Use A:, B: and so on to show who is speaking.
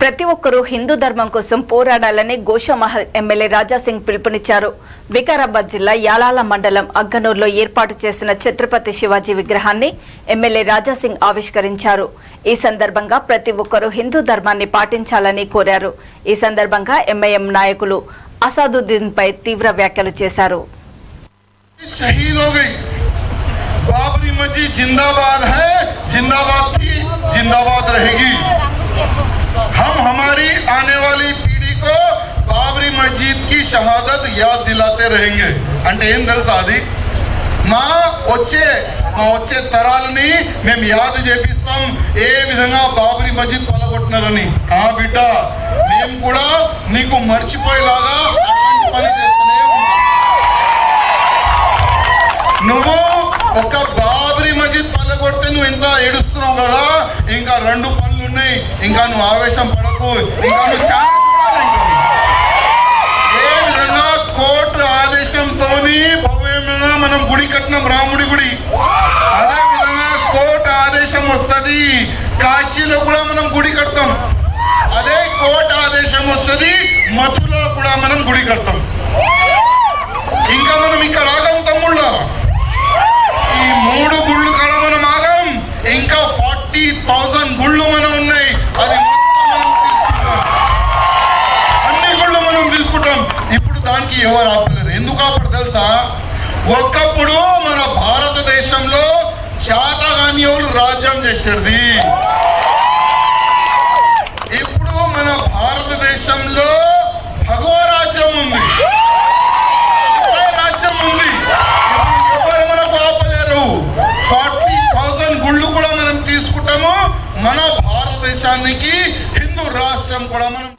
A: ప్రతి ఒక్కరూ హిందూ ధర్మం కోసం పోరాడాలని గోషామహల్ ఎమ్మెల్యే రాజాసింగ్ పిలుపునిచ్చారు వికారాబాద్ జిల్లా యాలాల మండలం అగ్గనూరులో ఏర్పాటు చేసిన ఛత్రపతి శివాజీ విగ్రహాన్ని ఎమ్మెల్యే రాజాసింగ్ ఆవిష్కరించారు ఈ సందర్భంగా ప్రతి ఒక్కరూ హిందూ ధర్మాన్ని పాటించాలని కోరారు ఈ సందర్భంగా ఎంఐఎం నాయకులు అసాదుద్దీన్ పై తీవ్ర వ్యాఖ్యలు చేశారు
B: शहीद हो गई बाबरी मस्जिद जिंदाबाद है जिंदाबाद थी जिंदाबाद रहेगी हम हमारी आने वाली पीढ़ी को బాబరీ మస్జిద్ కి షహాదత్ యాద్ దిలాతే रहेंगे అంటే ఏం తెలుసా అది మా వచ్చే మా వచ్చే తరాలని మేము యాద్ చేపిస్తాం ఏ విధంగా బాబరీ మస్జిద్ పలగొట్టినారని ఆ బిడ్డ మేము కూడా నీకు మర్చిపోయేలాగా అటువంటి పని చేస్తూనే ఉంటాం నువ్వు ఒక బాబరీ మస్జిద్ పనులు కొడితే నువ్వు ఎంత ఏడుస్తున్నావు కదా ఇంకా రెండు పనులు ఉన్నాయి. ఇంకా నువ్వు ఆవేశం పడకు. ఇంకా నువ్వు చాలా ఏ విధంగా కోర్టు ఆదేశంతో మనం గుడి కట్టినాం రాముడి గుడి? అదే విధంగా కోర్టు ఆదేశం వస్తుంది. కాశీలో కూడా మనం గుడి కడతాం. అదే కోర్టు ఆదేశం వస్తుంది. మథులో కూడా మనం గుడి కడతాం ఇంకా మనం ఇక్కడ ఆగం తమ్ముళ్ళారా ఈ మూడు గుళ్ళు కాడ మనం ఆగాం ఇంకా ఫార్టీ థౌజండ్ గుళ్ళు మనం ఉన్నాయి అది మొత్తం మనం తీసుకుంటాం అన్ని గుళ్ళు మనం తీసుకుంటాం ఇప్పుడు దానికి ఎవరు ఆపలేరు? ఎందుకు ఆపడు తెలుసా? ఒకప్పుడు మన భారతదేశంలో శాతగాని వాళ్ళు రాజ్యం చేసేది? ఇప్పుడు మన భారతదేశంలో భగవ రాజ్యం ఉంది. రాజ్యం ఉంది. ఎవరు మనకు ఆపలేరు? ఫార్టీ థౌసండ్ గుళ్ళు కూడా మనం తీసుకుంటాము. మన భారతదేశానికి హిందూ రాష్ట్రం కూడా మనం